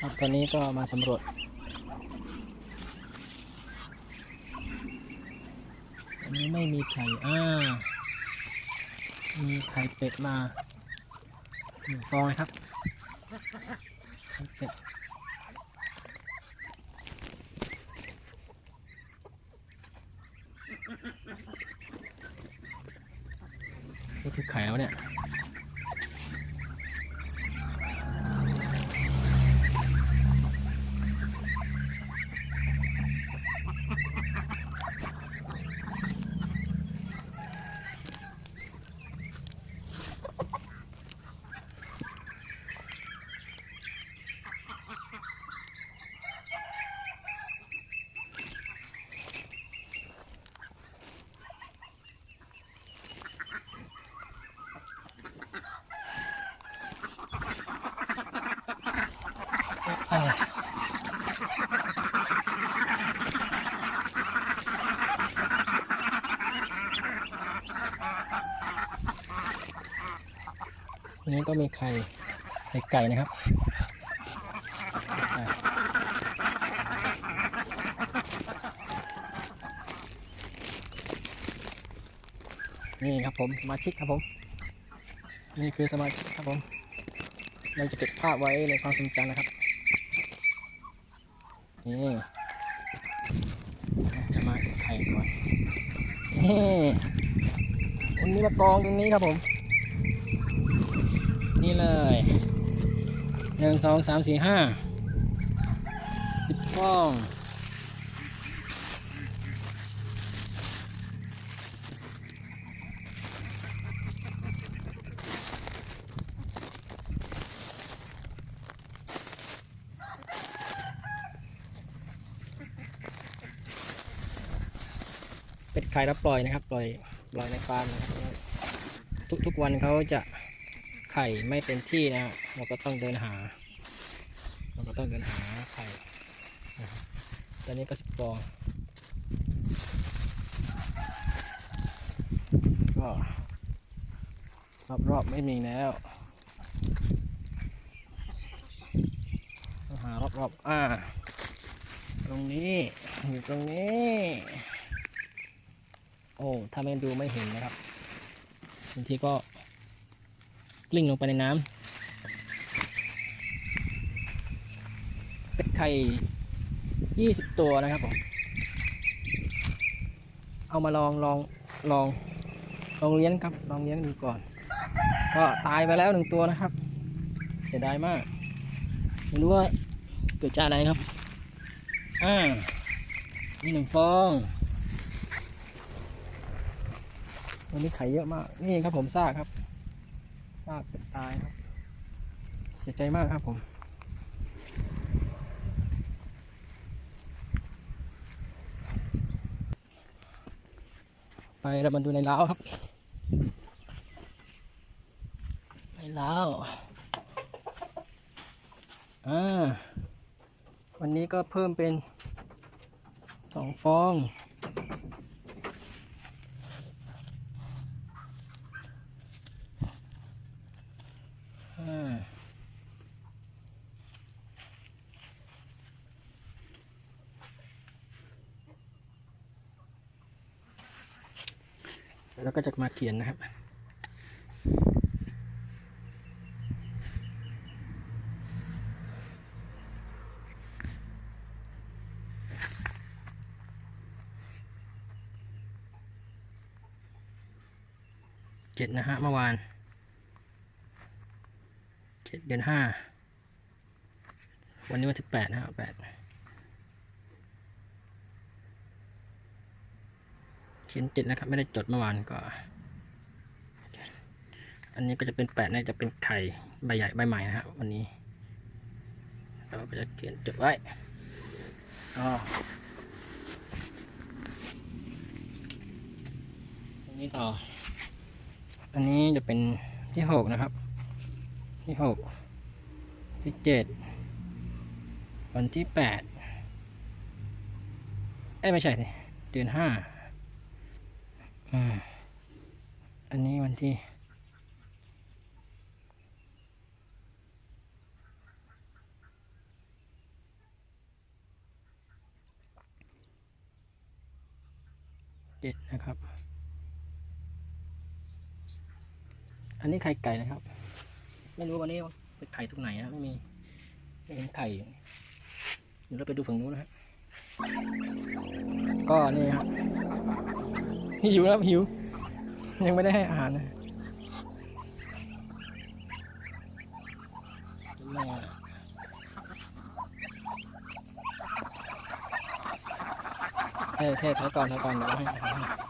ครับตอนนี้ก็มาสำรวจอันนี้ไม่มีไข่อ่า มีไข่เป็ดมาหนึ่งฟองครับ ไข่เป็ดนี่คือไข่แล้วเนี่ยันนี้ก็มีไข่ไข่ไก่นะครับนี่ครับผมสมาชิกครับผม นี่คือสมาชิกครับผมเราจะเก็บภาพไว้ในความทรงจำนะครับนี่จะมาไข่ก่อนนี่วันนี้มากองตรงนี้ครับผม นี่เลยหนึ่งสองสามสี่ห้าสิบฟองเป็ดไข่แล้วปล่อยนะครับ ปล่อยปล่อยในฟาร์มนะครับทุกทุกวันเขาจะ ไข่ไม่เป็นที่นะเราก็ต้องเดินหา เราก็ต้องเดินหาไข่นะครับตอนนี้ก็สิบฟองก็รอบรอบๆไม่มีแล้วหารอบรอบๆอ่า ตรงนี้ อยู่ตรงนี้ โอ้ ถ้าไม่ดูไม่เห็นนะครับบางทีก็ กลิ้งลงไปในน้ำเป็ดไข่ยี่สิบตัวนะครับผมเอามาลองลองลองลองเลี้ยงครับ ลองเลี้ยงดูก่อน ก็ตายไปแล้วหนึ่งตัวนะครับ เสียดายมากไม่รู้ว่าเกิดจากอะไรครับอ่านี่หนึ่งฟองวันนี้ไข่เยอะมาก นี่ครับผมซากครับ ซากเป็ดตายครับ เสียใจมากครับผมไปเรามาดูในเล้าครับในเล้าอ่าวันนี้ก็เพิ่มเป็นสองฟอง อ่า แล้วก็จะมาเขียนนะครับเจ็ดนะฮะเมื่อวานเจ็ดเดือนห้าวันนี้วันที่แปดนะครับแปด เขียนเจ็ดนะครับ ไม่ได้จดเมื่อวานก็ อันนี้ก็จะเป็นแปดน่าจะเป็นไข่ใบใหญ่ใบใหม่นะครับวันนี้ เราก็จะเขียนจดไว้อ๋อนี้ต่อ อันนี้จะเป็นที่หกนะครับ ที่หกที่เจ็ดวันที่แปดเอ้ไม่ใช่สิเดือนห้า อันนี้วันที่เจ็ดนะครับ อันนี้ไข่ไก่นะครับ ไม่รู้วันนี้เป็นไข่ตรงไหนนะไม่มีไม่เห็นไข่เดี๋ยวเราไปดูฝั่งนู้นนะฮะก็นี่ครับ หิวแล้วหิว ยังไม่ได้ให้อาหารนะแม่เฮ้ยเท่เขาก่อนเขาก่อนเดี๋ยวให้อาหาร